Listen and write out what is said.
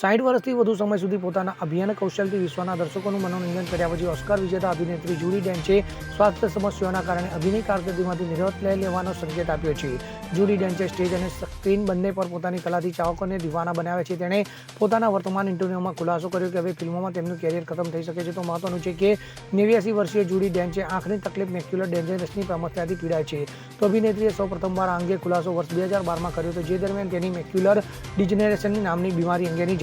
સાઠ વર્ષથી વધુ સમય સુધી પોતાના અભિયાન કૌશલથી વિશ્વના દર્શકોનું મનોરંજન કર્યા પછી ઓસ્કાર વિજેતા અભિનેત્રી જુડી ડેન્ચે સ્વાસ્થ્ય સમસ્યાઓના કારણે અભિનય કારકિર્દીમાંથી નિવૃત્ત લઈ લેવાનો સંકેત આપ્યો છે. જુડી ડેન્ચે સ્ટેજ અને સ્ક્રીન બંને પર પોતાની કલાથી ચાહકોને દીવાના બનાવ્યા છે. તેણે પોતાના વર્તમાન ઇન્ટરવ્યૂમાં ખુલાસો કર્યો કે હવે ફિલ્મોમાં તેમનું કેરિયર ખતમ થઈ શકે છે. તો મહત્વનું છે કે નેવ્યાસી વર્ષીય જુડી ડેન્ચે આંખની તકલીફ મેક્યુલર ડેન્જરસની સમસ્યાથી પીડાય છે. તો અભિનેત્રીએ સૌ પ્રથમવાર આ અંગે ખુલાસો વર્ષ બે હજાર બારમાં કર્યો હતો. જે દરમિયાન તેની મેક્યુલર ડિજનરેશનની નામની બીમારી અંગેની